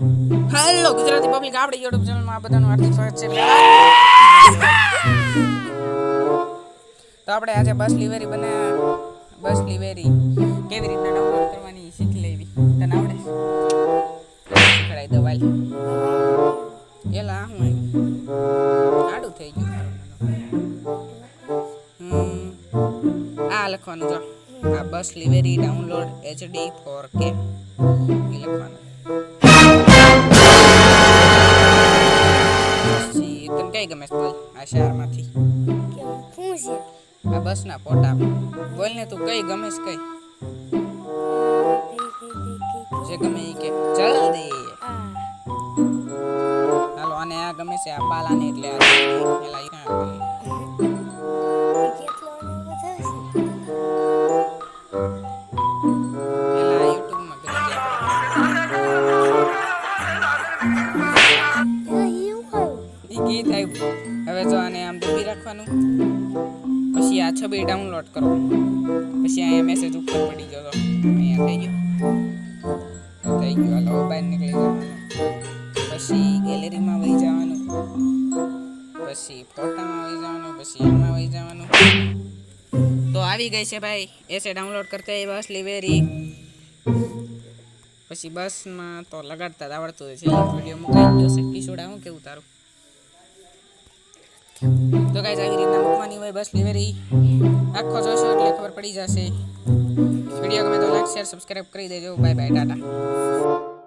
Hello Gujarati public, આપણે YouTube ચેનલમાં આ બધાનું હાર્દિક સ્વાગત છે. તો આપણે આજે બસ લિવેરી બને બસ લિવેરી કેવી રીતના ડાઉનલોડ કરવાની શીખી લેવી? તને આવડે? શીખડાઈ દવાઈ એલા, હું આડું થઈ ગયું. આ લખવાનું જો. આ bus livery download HD four K લખવાનું. કઈ ગમે છે? આ શહેરમાંથી. કેમ શું છે? આ બસના ફોટા બોલ ને તું કઈ ગમે છે કઈ? જે ગમે એ કે. જલ્દી હાલો અને આ ગમે છે? આ બાલાને એટલે આ પેલા ઈ થાય. હવે જો આને આમ દૂરી રાખવાનું. પછી આ છબી ડાઉનલોડ કરો. પછી અહીંયા મેસેજ ઉપર પડી ગયો અહીંયા થઈ ગયો. થઈ ગયો. હાલો બહાર નીકળી જવાનું. પછી ગેલેરીમાં વહી જવાનું. પછી ફોટામાં વહી જવાનું. પછી એમાં વહી જવાનું. તો આવી ગઈ છે ભાઈ. એસે ડાઉનલોડ કરતા એ બસ લિવેરી પછી બસમાં તો લગાડતા જ આવડતું હોય છે. એક વીડિયો મુકાઈ છે કિશોડા હું કેવું તારું? તો ગાઈઝ આવી રીતના મૂકવાની હોય, બસ ડિલિવરી આખો જોશો એટલે ખબર પડી જશે. વીડિયો ગમે તો લાઈક શેર સબસ્ક્રાઈબ કરી દેજો. Bye bye tata.